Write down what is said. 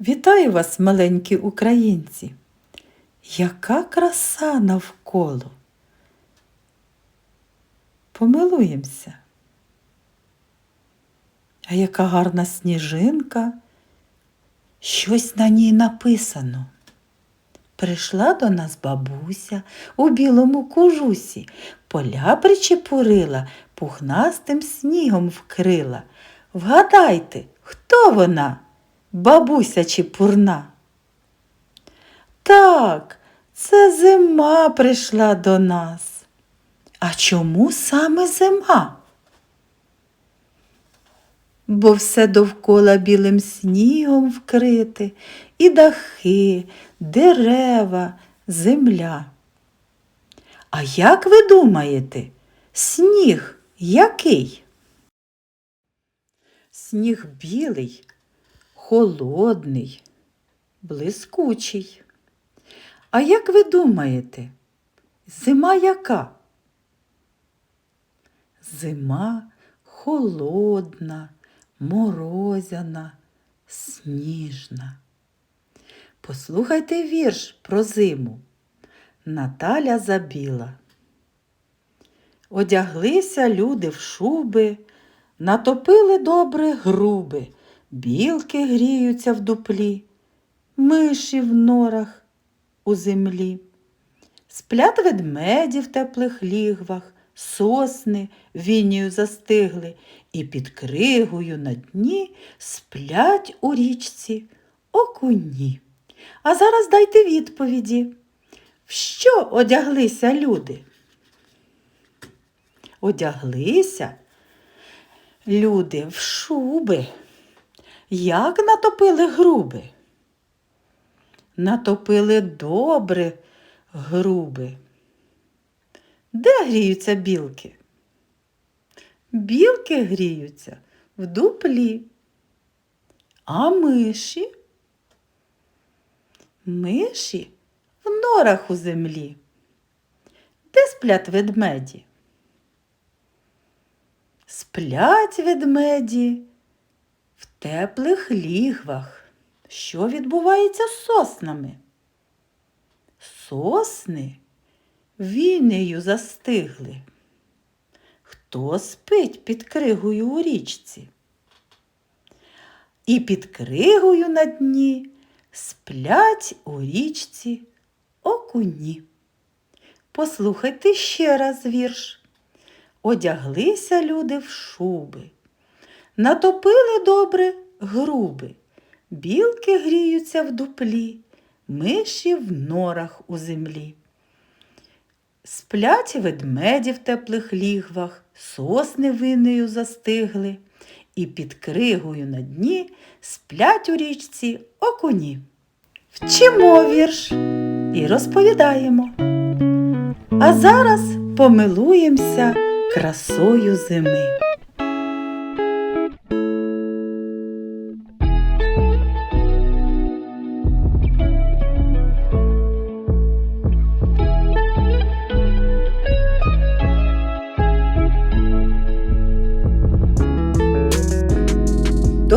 Вітаю вас, маленькі українці! Яка краса навколо! Помилуємося. А яка гарна сніжинка, щось на ній написано. Прийшла до нас бабуся у білому кожусі, поля причепурила, пухнастим снігом вкрила. Вгадайте, хто вона? Бабуся чепурна. Так, це зима прийшла до нас. А чому саме зима? Бо все довкола білим снігом вкрите, і дахи, дерева, земля. А як ви думаєте, сніг який? Сніг білий, холодний, блискучий. А як ви думаєте, зима яка? Зима холодна, морозяна, сніжна. Послухайте вірш про зиму. Наталя забіла. Одяглися люди в шуби, натопили добре груби, білки гріються в дуплі, миші в норах у землі. Сплять ведмеді в теплих лігвах, сосни вінію застигли, і під кригою на дні сплять у річці окуні. А зараз дайте відповіді. В що одяглися люди? Одяглися люди в шуби. Як натопили груби? Натопили добре груби. Де гріються білки? Білки гріються в дуплі. А миші? Миші в норах у землі. Де сплять ведмеді? Сплять ведмеді в теплих лігвах. Що відбувається з соснами? Сосни війнею застигли. Хто спить під кригою у річці? І під кригою на дні сплять у річці окуні. Послухайте ще раз вірш. Одяглися люди в шуби, натопили добре груби, білки гріються в дуплі, миші в норах у землі. Сплять ведмеді в теплих лігвах, сосни винею застигли, і під кригою на дні сплять у річці окуні. Вчимо вірш і розповідаємо. А зараз помилуємося красою зими.